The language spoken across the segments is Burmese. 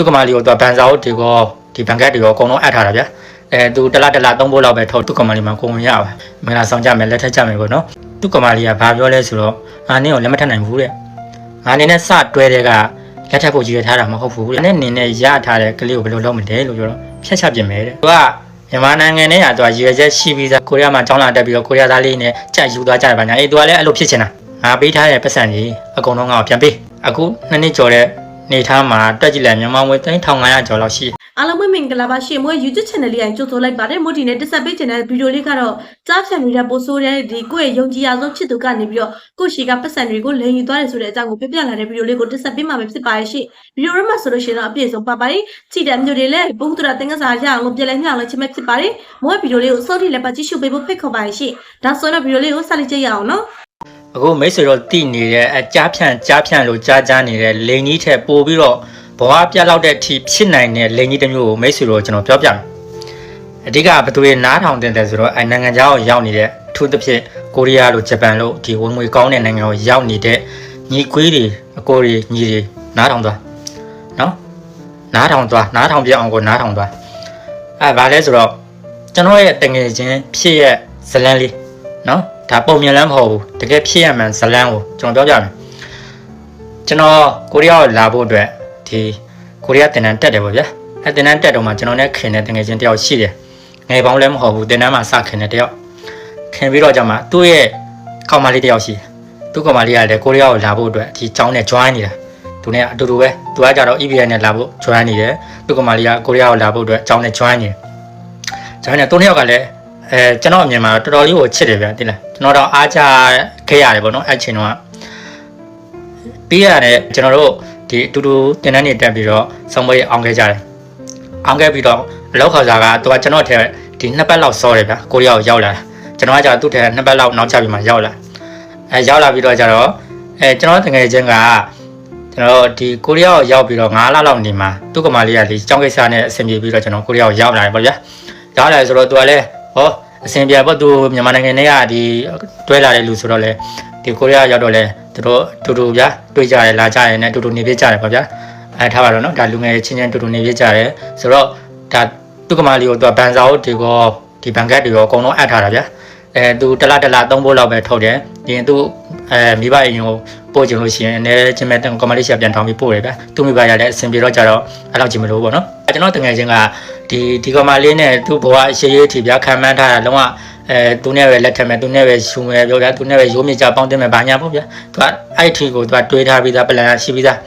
သူကမာလီကိုသူကဘန်စာအုပ်ဒီကောဒီဘန်ကတ်တွေရောအကုန်လုံးအပ်ထားတာဗျာအဲသူတလားတလားသုံးဖို့လောက်ပဲထုတ်သူကမာလီမှာကိုဝင်ရပါမင်္ဂလာဆောင်ကြမယ်လက်ထက်ကြမယ်ပေါ့နော်သူကမာလီကဘာပြောလဲဆိုတော့ငါနင်းကိုလက်မထက်နိုင်ဘူးတဲ့ငါနင်းနဲ့စတွဲတဲ့ကလက်ထက်ဖို့ကြည့်ရထားတာမဟုတ်ဘူးတဲ့နဲ့နင်းနဲ့ရထားတဲ့ကလေးကိုဘယ်လိုလုပ်မလဲလို့ပြောတော့ဖြတ်ချပြင်မယ်တဲ့သူကမြန်မာနိုင်ငံနဲ့ကသူကရည်ရွယ်ချက်ရှိပြီးသားကိုရီးယားမှာကျောင်းလာတက်ပြီးတော့ကိုရီးယားသားလေးနဲ့ကြက်ယူသွားကြတယ်ဗျာညာအေးသူကလည်းအဲ့လိုဖြစ်ချင်တာငါပေးထားတဲ့ပတ်စံကြီးအကုန်လုံးငါ့ကိုပြန်ပေးအခုနှစ်နှစ်ကျော်တဲ့ နေထားမှာတွက်ကြည့်လိုက်မြန်မာငွေ3500ကျော်လောက်ရှိတယ်အားလုံးပဲမင်္ဂလာပါရှင်မွေ YouTube channel လေးအရင်ကြိုဆိုလိုက်ပါတယ်မို့ဒီနေ့တက်ဆက်ပေးချင်တဲ့ဗီဒီယိုလေးကတော့ကြားဖြတ်နေတဲ့ပို့ဆိုးတဲ့ဒီကိုယ့်ရဲ့ယုံကြည်ရဆုံးချစ်သူကနေပြီးတော့ကိုယ့်ရှိကပတ်စံတွေကိုလိန်ယူသွားတယ်ဆိုတဲ့အကြောင်းကိုပြပြလာတဲ့ဗီဒီယိုလေးကိုတက်ဆက်ပေးမှာပဲဖြစ်ပါရဲ့ရှင်ဗီဒီယိုရမှာဆိုလို့ရှိရင်တော့အပြည့်စုံပါပါတယ်ကြည့်တဲ့မျိုးတွေလည်းဘုဟုတ္တရသင်္ကစားရအောင်လို့ပြလဲညောင်းလဲချင်မဲ့ဖြစ်ပါတယ်မွေဗီဒီယိုလေးကိုစောတိလည်းပါကြည့်ရှုပေးဖို့ဖိတ်ခေါ်ပါရဲ့ရှင်ဒါဆိုရင်တော့ဗီဒီယိုလေးကိုဆက်လက်ကြည့်ရအောင်နော် အခုမိတ်ဆွေတို့တည်နေတဲ့အကြားဖြန့်ကြားဖြန့်လို့ကြားကြားနေတဲ့လိန်ကြီးထက်ပိုပြီးတော့ဘဝပြတ်လောက်တဲ့အထိဖြစ်နိုင်တဲ့လိန်ကြီးတစ်မျိုးကိုမိတ်ဆွေတို့ကျွန်တော်ပြောပြမယ်အဓိကဘယ်သူတွေနားထောင်တင်တယ်ဆိုတော့အဲနိုင်ငံခြားကိုရောက်နေတဲ့အထူးသဖြင့်ကိုရီးယားလိုဂျပန်လိုဒီဝင်ငွေကောင်းတဲ့နိုင်ငံကိုရောက်နေတဲ့ညီကွေးတွေအကိုတွေညီတွေနားထောင်သွားနော်နားထောင်သွားနားထောင်ပြအောင်ကိုနားထောင်သွားအဲဘာလဲဆိုတော့ကျွန်တော်ရဲ့တငယ်ချင်းဖြစ်ရဲ့ဇလန်းလေးနော် ဒါပုံမြင်လန်းမဟုတ်ဘူးတကယ်ဖြစ်ရမှန်ဇလန်းကိုကျွန်တော်ပြောပြမယ်ကျွန်တော်ကိုရီးယားကိုလာဖို့အတွက်ဒီကိုရီးယားတင်တန်းတက်တယ်ပေါ့ဗျာအဲတင်တန်းတက်တော့မှကျွန်တော်နဲ့ခင်တဲ့တငယ်ချင်းတယောက်ရှိတယ်ငယ်ပေါင်းလည်းမဟုတ်ဘူးတင်တန်းမှာစခင်တဲ့တယောက်ခင်ပြီးတော့ကြမှာသူ့ရဲ့ကောင်မလေးတယောက်ရှိတယ်သူ့ကောင်မလေးကလည်းကိုရီးယားကိုလာဖို့အတွက်ဒီကျောင်းနဲ့ join နေတာသူနဲ့အတူတူပဲသူကကြတော့ EBI နဲ့လာဖို့ join နေတယ်သူ့ကောင်မလေးကကိုရီးယားကိုလာဖို့အတွက်ကျောင်းနဲ့ join နေတယ်ကျွန်တော်နဲ့သူနှစ်ယောက်ကလည်း အဲကျွန်တော်အမြင်မှာတော်တော်လေးကိုချစ်တယ်ဗျာတိလားကျွန်တော်တော့အားကြခဲ့ရတယ်ပေါ့နော်အဲ့ချိန်တော့ပြီးရတယ်ကျွန်တော်တို့ဒီအတူတူတင်တန်းနေတက်ပြီးတော့ဆောင်းပွဲအောင်ခဲ့ကြတယ်အောင်ခဲ့ပြီးတော့အလောက်ခါစားကသူကကျွန်တော်ထဲဒီနှစ်ပတ်လောက်စောတယ်ဗျာကိုရီးယားကိုရောက်လာကျွန်တော်ကကြာသူ့ထဲနှစ်ပတ်လောက်နောက်ကျပြီးမှရောက်လာအဲရောက်လာပြီးတော့ကျတော့အဲကျွန်တော်တကယ်ချင်းကကျွန်တော်ဒီကိုရီးယားကိုရောက်ပြီးတော့9လလောက်နေမှာသူ့ကမာလေးကဒီကျောင်းကိစ္စနဲ့အဆင်ပြေပြီးတော့ကျွန်တော်ကိုရီးယားကိုရောက်လာတယ်ပေါ့ဗျာရားတယ်ဆိုတော့သူကလည်း ဟောအဆင်ပြေပေါ့သူမြန်မာနိုင်ငံထဲကဒီတွဲလာတဲ့လူဆိုတော့လေဒီကိုရီးယားရောက်တော့လေသူတို့တူတူဗျာတွေ့ကြတယ်လာကြတယ်နဲ့တူတူနေပြကြတယ်ပေါ့ဗျာအဲထားပါတော့နော်ဒါလူငယ်ချင်းချင်းတူတူနေပြကြတယ်ဆိုတော့ဒါသူကမာလီကိုသူကဘန်စာအုပ်ဒီကောဒီဘန်ကတ်တွေရောအကုန်လုံးအပ်ထားတာဗျာအဲသူတလားတလားသုံးဖို့လောက်ပဲထုတ်တယ်ဒီရင်သူအဲမိဘအိမ်ကိုပို့ချင်လို့ရှိရင်အနေချင်းမဲ့ကမာလီရှာပြန်ထောင်ပြီးပို့တယ်ဗျာသူမိဘရလည်းအဆင်ပြေတော့ကြတော့အဲ့လောက်ကြီးမလို့ပေါ့နော်ကျွန်တော်တငယ်ချင်းက ဒီဒီကောင်မလေးနဲ့သူ့ဘဝအရှိရေးထီပြခံမှန်းထားတာလုံးဝအဲသူနဲ့ပဲလက်ထက်မဲ့သူနဲ့ပဲရှူမယ်ပြောပြသူနဲ့ပဲရိုးမြကြပေါင်းတင်မယ်ဘာညာပေါ့ဗျာသူကအဲ့ထီကိုသူကတွေးထားပြီးသားပလန်ရှိပြီးသား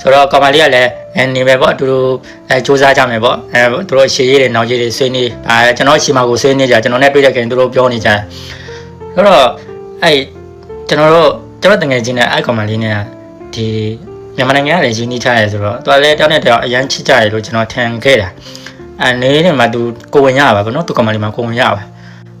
ဆိုတော့ကောင်မလေးကလည်းအဲနေပဲပေါ့အတူတူအဲစူးစမ်းကြမယ်ပေါ့အဲသူတို့ရှေးရေးတွေနောက်ရေးတွေဆွေးနေအဲကျွန်တော်ရှီမာကိုဆွေးနေကြကျွန်တော်နဲ့တွေ့တဲ့ခင်သူတို့ပြောနေကြတယ်ဆိုတော့အဲ့ကျွန်တော်တို့ကျွန်တော်တငယ်ချင်းနဲ့အဲ့ကောင်မလေးနဲ့ဒီမြန်မာနိုင်ငံကလည်းရင်းနှီးထားရဲဆိုတော့သူကလည်းတောင်းတဲ့တောင်အရန်ချစ်ကြရလို့ကျွန်တော်ထင်ခဲ့တာ အနေနဲ့မှသူကိုဝင်ရပါဗောနော်သူကမ္ဘာလေးမှာကိုဝင်ရပါ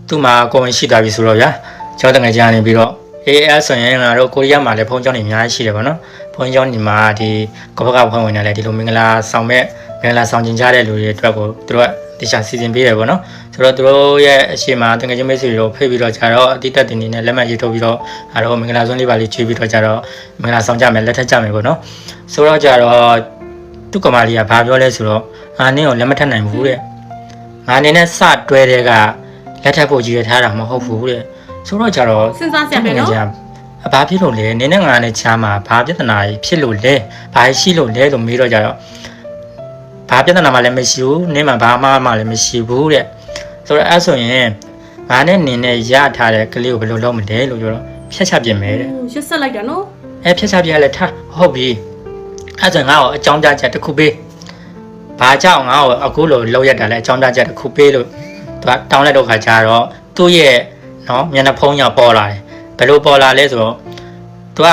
သူ့မှာကိုဝင်ရှိသွားပြီဆိုတော့ဗျာကျောင်းတငယ်ကြားနေပြီးတော့အေးအဲ့ဆိုရင်ငါတို့ကိုရီးယားမှာလည်းဖုန်းကျောင်းတွေအများကြီးရှိတယ်ဗောနော်ဖုန်းကျောင်းတွေမှာဒီကဘကဖုန်းဝင်နေတယ်ဒီလိုမင်္ဂလာဆောင်မဲ့မင်္ဂလာဆောင်ကျင်ကြတဲ့လူတွေအတွက်ကိုသူတို့ကတခြားစီစဉ်ပေးတယ်ဗောနော်ဆိုတော့သူတို့ရဲ့အရှိမတငယ်ချင်းမိတ်ဆွေတို့ဖိတ်ပြီးတော့ကြတော့အတိတ်တက်တင်နေနဲ့လက်မှတ်ရေးထိုးပြီးတော့အဲတော့မင်္ဂလာစွန်းလေးပါလေးချွေးပြီးတော့ကြတော့မင်္ဂလာဆောင်ကြမယ်လက်ထက်ကြမယ်ဗောနော်ဆိုတော့ကြတော့ သူကမာလီကဘာပြောလဲဆိုတော့အာနင်းကိုလက်မထက်နိုင်ဘူးတဲ့ငါအနေနဲ့စတွဲတဲ့ကလက်ထပ်ဖို့ကြည့်ရထားတာမဟုတ်ဘူးတဲ့ဆိုတော့ကြတော့စဉ်းစားစရာပဲနော်အဘာဖြစ်လို့လဲနင်းနဲ့ငါနဲ့ချားမှာဘာပြဿနာကြီးဖြစ်လို့လဲဘာရှိလို့လဲလို့မေးတော့ကြတော့ဘာပြဿနာမှလည်းမရှိဘူးနင်းမှာဘာမှမှလည်းမရှိဘူးတဲ့ဆိုတော့အဲ့ဆိုရင်ငါနဲ့နင်းနဲ့ရထားတဲ့ကလေးကိုဘယ်လိုလုပ်မလဲလို့ပြောတော့ဖြတ်ချပြင်မယ်တဲ့ရစ်ဆက်လိုက်တာနော်အဲဖြတ်ချပြလဲထားဟုတ်ပြီ အဲ့ဆိုငါ့ကိုအကြောင်းကြားချက်တစ်ခုပေးဘာကြောင့်ငါ့ကိုအခုလိုလောက်ရတာလဲအကြောင်းကြားချက်တစ်ခုပေးလို့သူကတောင်းလိုက်တော့ခါကျတော့သူ့ရဲ့နော်မျက်နှာဖုံးရောက်ပေါ်လာတယ်ဘယ်လိုပေါ်လာလဲဆိုတော့သူက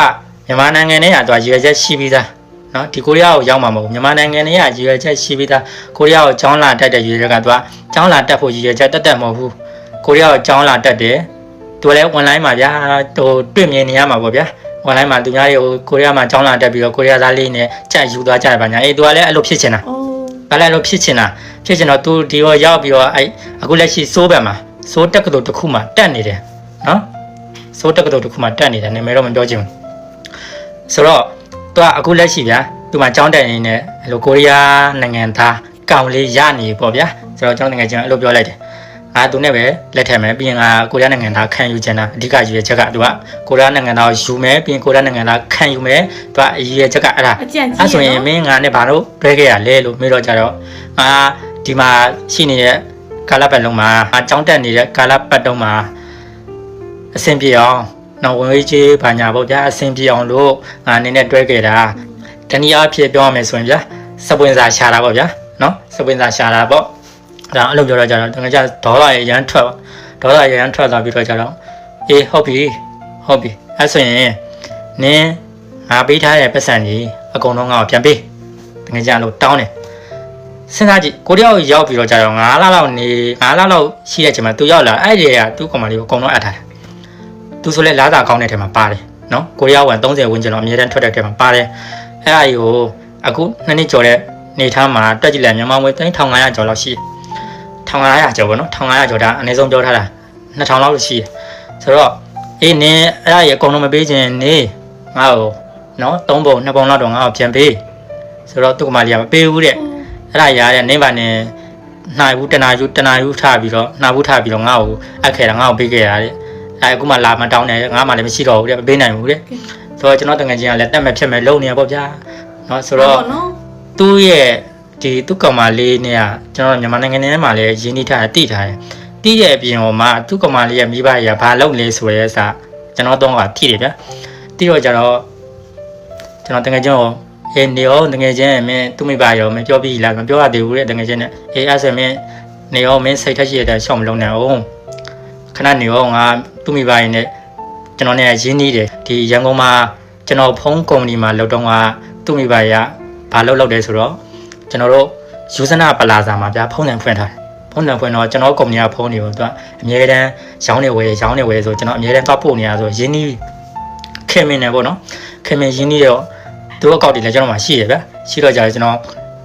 မြန်မာနိုင်ငံထဲကသူကရွယ်ချက်ရှိပြီးသားနော်ဒီကိုရီးယားကိုရောက်မှာမဟုတ်ဘူးမြန်မာနိုင်ငံထဲကရွယ်ချက်ရှိပြီးသားကိုရီးယားကိုကျောင်းလာတက်တဲ့ရွယ်ချက်ကသူကကျောင်းလာတက်ဖို့ရွယ်ချက်တက်တက်မဟုတ်ဘူးကိုရီးယားကိုကျောင်းလာတက်တယ်သူလည်း online မှာဗျာဟိုတွေ့မြင်နေရမှာပေါ့ဗျာ online မှာသူများတွေကိုကိုရီးယားမှာကျောင်းလာတက်ပြီးတော့ကိုရီးယားသားလေးနဲ့ကြက်ယူသွားကြတယ်ဗျာညာအေးသူကလည်းအဲ့လိုဖြစ်ချင်တာအော်ဘာလဲအဲ့လိုဖြစ်ချင်တာဖြစ်ချင်တော့သူဒီရောရောက်ပြီးတော့အဲ့အခုလက်ရှိစိုးဘက်မှာစိုးတက်ကတူတစ်ခုမှတက်နေတယ်နော်စိုးတက်ကတူတစ်ခုမှတက်နေတယ်နာမည်တော့မပြောချင်ဘူးဆိုတော့သူကအခုလက်ရှိဗျာသူမှကြောင်းတက်နေနဲ့အဲ့လိုကိုရီးယားနိုင်ငံသားကောင်လေးရနေပေါ့ဗျာဆိုတော့ကျွန်တော်တကယ်ချင်းအဲ့လိုပြောလိုက်တယ် အာသူနဲ့ပဲလက်ထက်မယ်ပြီးရင်ကကိုရီးယားနိုင်ငံသားခံယူချင်တာအဓိကရည်ရွယ်ချက်ကသူကကိုရီးယားနိုင်ငံသားကိုယူမယ်ပြီးရင်ကိုရီးယားနိုင်ငံသားခံယူမယ်သူကရည်ရွယ်ချက်ကအဲ့ဒါအကြံကြီးအဲ့ဆိုရင်မင်းငါနဲ့ဘာလို့တွဲခဲ့ရလဲလို့မေးတော့ကြတော့ငါဒီမှာရှိနေတဲ့ကာလပတ်လုံးမှာငါကြောင်းတက်နေတဲ့ကာလပတ်တုံးမှာအဆင်ပြေအောင်နော်ဝင်ဝေးကြီးဘာညာပေါ့ဗျာအဆင်ပြေအောင်လို့ငါအနေနဲ့တွဲခဲ့တာတနည်းအားဖြင့်ပြောရမယ်ဆိုရင်ဗျာစပွင့်စာရှာတာပေါ့ဗျာနော်စပွင့်စာရှာတာပေါ့ ဒါအဲ့လိုပြောတော့ကြတော့တကယ်ကြဒေါ်လာရရန်ထွက်ဒေါ်လာရရန်ထွက်သွားပြီးတော့ကြတော့အေးဟုတ်ပြီဟုတ်ပြီအဲ့ဆိုရင်နင်းငါပေးထားတဲ့ပတ်စံကြီးအကုန်လုံးငါ့ကိုပြန်ပေးတကယ်ကြလို့တောင်းတယ်စဉ်းစားကြည့်ကိုတယောက်ရောက်ပြီးတော့ကြတော့9လလောက်နေ9လလောက်ရှိတဲ့ချိန်မှာသူရောက်လာအဲ့ဒီကသူ့ကောင်မလေးကိုအကုန်လုံးအပ်ထားတယ်သူဆိုလဲလားသာကောင်းတဲ့ထဲမှာပါတယ်နော်ကိုတယောက်ဝင်30ဝန်းကျင်လောက်အမြဲတမ်းထွက်တဲ့ထဲမှာပါတယ်အဲ့ဒါကြီးကိုအခုနှစ်နှစ်ကျော်တဲ့နေထားမှာတွက်ကြည့်လိုက်မြန်မာငွေ3500ကျော်လောက်ရှိတယ် 1500ကျော်ပေါ့နော်1500ကျော်ဒါအနည်းဆုံးပြောထားတာ2000လောက်ရှိတယ်ဆိုတော့အေးနင်အဲ့ဒါရေအကုန်လုံးမပေးခြင်းနေငါ့ကိုနော်3ပုံ2ပုံလောက်တော့ငါ့ကိုပြန်ပေးဆိုတော့သူ့ကမလေးကမပေးဘူးတဲ့အဲ့ဒါရတဲ့နင်ပါနေနိုင်ဘူးတနာယူတနာယူထပြီးတော့နှာဘူးထပြီးတော့ငါ့ကိုအက်ခဲတာငါ့ကိုပေးခဲ့ရတဲ့အဲ့အခုမှလာမတောင်းတယ်ငါမှလည်းမရှိတော့ဘူးတဲ့မပေးနိုင်ဘူးတဲ့ဆိုတော့ကျွန်တော်တငငချင်းကလည်းတက်မဲ့ဖြစ်မဲ့လုံနေရပေါ့ဗျာနော်ဆိုတော့သူ့ရဲ့ ဒီသူ့ကောင်မလေးနဲ့ကကျွန်တော်မြန်မာနိုင်ငံထဲမှာလည်းရင်းနှီးထားတိထားတယ်တိရဲ့အပြင်ဟိုမှာသူ့ကောင်မလေးရဲ့မိဘကြီးကဘာလုပ်လဲဆိုရဲစာကျွန်တော်တော့ကတိတယ်ဗျာတိတော့ကြတော့ကျွန်တော်တငယ်ချင်းကိုအေးနေရောတငယ်ချင်းမင်းသူ့မိဘရောမပြောပြီးလားမပြောရသေးဘူးတဲ့တငယ်ချင်းနဲ့အေးအဲ့ဆိုမင်းနေရောမင်းစိတ်ထက်ရှိရတဲ့ရှောက်မလုံးနဲ့အောင်ခဏနေရောငါသူ့မိဘကြီးနဲ့ကျွန်တော်နဲ့ရင်းနှီးတယ်ဒီရန်ကုန်မှာကျွန်တော်ဖုန်းကုမ္ပဏီမှာလုပ်တော့ကသူ့မိဘကြီးကဘာလုပ်လုပ်တယ်ဆိုတော့ ကျွန်တော်တို့ယူဇနာပလာဇာမှာဗျာဖုန်းနံဖွင့်ထားတယ်ဖုန်းနံဖွင့်တော့ကျွန်တော်ကုမ္ပဏီကဖုန်းတွေကိုသူကအမြဲတမ်းရောင်းနေဝယ်ရောင်းနေဝယ်ဆိုကျွန်တော်အမြဲတမ်းသွားပို့နေရဆိုရင်းနှီးခင်မင်းနေပေါ့နော်ခင်မင်းရင်းနှီးတော့သူ့အကောက်တွေလည်းကျွန်တော်မှရှိရဗျာရှိတော့ကြတယ်ကျွန်တော်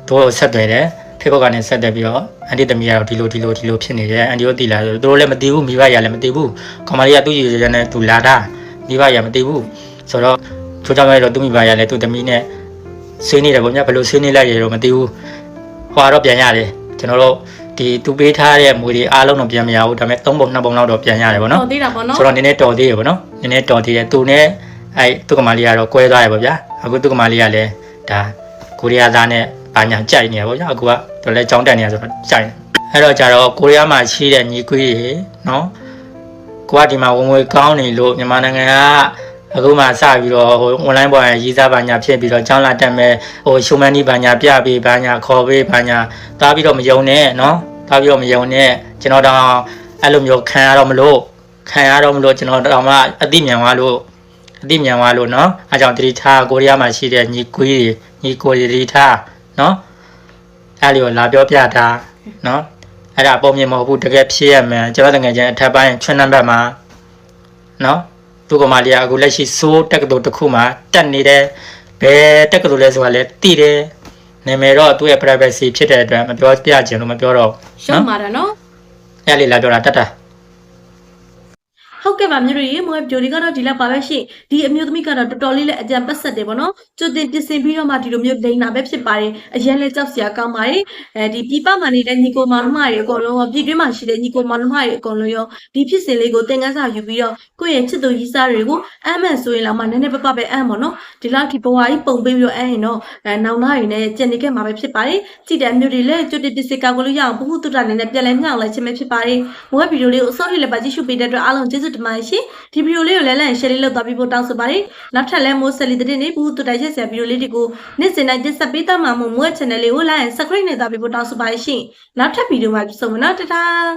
တို့ဆက်သွယ်တယ် Facebook ကနေဆက်သွယ်ပြီးတော့အန်တီသမီးကတော့ဒီလိုဒီလိုဒီလိုဖြစ်နေတယ်အန်တီတို့တည်လာဆိုသူတို့လည်းမတည်ဘူးမိဘရလည်းမတည်ဘူးကောင်မလေးကသူ့ရည်ရည်နဲ့သူလာတာမိဘရမတည်ဘူးဆိုတော့ချိုးကြောင်ရတော့သူ့မိဘရလည်းသူ့သမီးနဲ့ ဆွေးနေတယ်ပေါ့ညဘယ်လိုဆွေးနေလိုက်ရတော့မတည်ဘူးဟွာတော့ပြန်ရတယ်ကျွန်တော်တို့ဒီသူပေးထားတဲ့မွေတွေအားလုံးတော့ပြန်မရဘူးဒါပေမဲ့၃ပုံ၂ပုံလောက်တော့ပြန်ရတယ်ဗောနော်တော်သေးတာပေါ့နော်ဆိုတော့နည်းနည်းတော်သေးရဗောနော်နည်းနည်းတော်သေးတယ်သူနဲ့အဲသူ့ကမလေးကတော့ကွဲသွားရဗောဗျာအခုသူ့ကမလေးကလည်းဒါကိုရီးယားသားနဲ့ဘာညာကြိုက်နေရဗောဗျာအခုကသူလည်းကြောင်းတက်နေရဆိုတော့ကြိုက်နေအဲ့တော့ကြတော့ကိုရီးယားမှာရှိတဲ့ညီကွေးတွေနော်ကိုကဒီမှာဝင်ငွေကောင်းနေလို့မြန်မာနိုင်ငံက အခုမှစပြီးတော့ဟို online ပေါ်ရရေးစားဘာညာဖြစ်ပြီးတော့ကျောင်းလာတက်မဲ့ဟိုရှုံမန်နီဘာညာပြပေးဘာညာခေါ်ပေးဘာညာတားပြီးတော့မယုံနဲ့နော်တားပြီးတော့မယုံနဲ့ကျွန်တော်တော့အဲ့လိုမျိုးခံရတော့မလို့ခံရတော့မလို့ကျွန်တော်တော့မှအတိမြန်သွားလို့အတိမြန်သွားလို့နော်အဲကြောင့်တတိထားကိုရီးယားမှာရှိတဲ့ညီကွေးတွေညီကိုရီတတိထားနော်အဲ့လိုလာပြောပြတာနော်အဲ့ဒါပုံမြင်မဟုတ်ဘူးတကယ်ဖြစ်ရမယ်ကျွန်တော်တကယ်ချင်းအထက်ပိုင်းချွန်းနံပါတ်မှာနော် သူကမလေးကအခုလက်ရှိစိုးတက္ကသိုလ်တစ်ခုမှာတက်နေတယ်ဘယ်တက္ကသိုလ်လဲဆိုတာလဲတည်တယ်နာမည်တော့သူ့ရဲ့ privacy ဖြစ်တဲ့အတွက်မပြောပြချင်လို့မပြောတော့ရှုံးပါတာနော်အဲ့လေးလာပြောတာတတ်တာ ဟုတ်ကဲ့ပါမြို့တွေမွေးဗီဒီယိုလေးကတော့ဒီလောက်ပါပဲရှင်ဒီအမျိုးသမီးကတော့တော်တော်လေးလည်းအကြံပတ်ဆက်တယ်ပေါ့နော်ကြိုတင်ပြင်ဆင်ပြီးတော့မှဒီလိုမျိုးလိန်တာပဲဖြစ်ပါတယ်အရင်လဲကြောက်စရာကောင်းပါတယ်အဲဒီပြပမှာနေတဲ့ညီကိုမောင်နှမတွေအကုန်လုံးရောပြည်တွင်းမှာရှိတဲ့ညီကိုမောင်နှမတွေအကုန်လုံးရောဒီဖြစ်စဉ်လေးကိုသင်ခန်းစာယူပြီးတော့ကိုယ့်ရဲ့ချစ်သူရီးစားတွေကိုအမ်းမှန်ဆိုရင်တော့မှနည်းနည်းပပပဲအမ်းပေါ့နော်ဒီလောက်ဒီဘဝကြီးပုံပေးပြီးတော့အမ်းရင်တော့အဲနောင်သားတွေနဲ့ကြံနေခဲ့မှာပဲဖြစ်ပါတယ်ကြည့်တဲ့အမျိုးတွေလည်းကြိုတင်ပြင်ဆင်ကောက်လို့ရအောင်ဘုဟုတုတ္တအနေနဲ့ပြန်လဲမြောက်လိုက်ခြင်းပဲဖြစ်ပါတယ်မွေးဗီဒီယိုလေးကိုအစောထိလည်းပါကြည့်ရှုပေးတဲ့အတွက်အားလုံးကျေးဇူးတင်ပါတယ်ရှင်ဒီဗီဒီယိုလေးကိုလည်းလည်း share လေးလုပ်သွားပြီးဖို့တောင်းဆိုပါတယ်နောက်ထပ်လည်းမိုးဆက်လီတဲ့နေ့ဘုဟုတုတ္တရဲ့ဆရာဗီဒီယိုလေးတွေကိုနေ့စဉ်တိုင်းတင်ဆက်ပေးသွားမှာမို့မွေး channel လေးကို like and subscribe နဲ့သွားပြီးဖို့တောင်းဆိုပါတယ်ရှင်နောက်ထပ်ဗီဒီယိုမှာပြန်ဆုံမယ်နော်တတား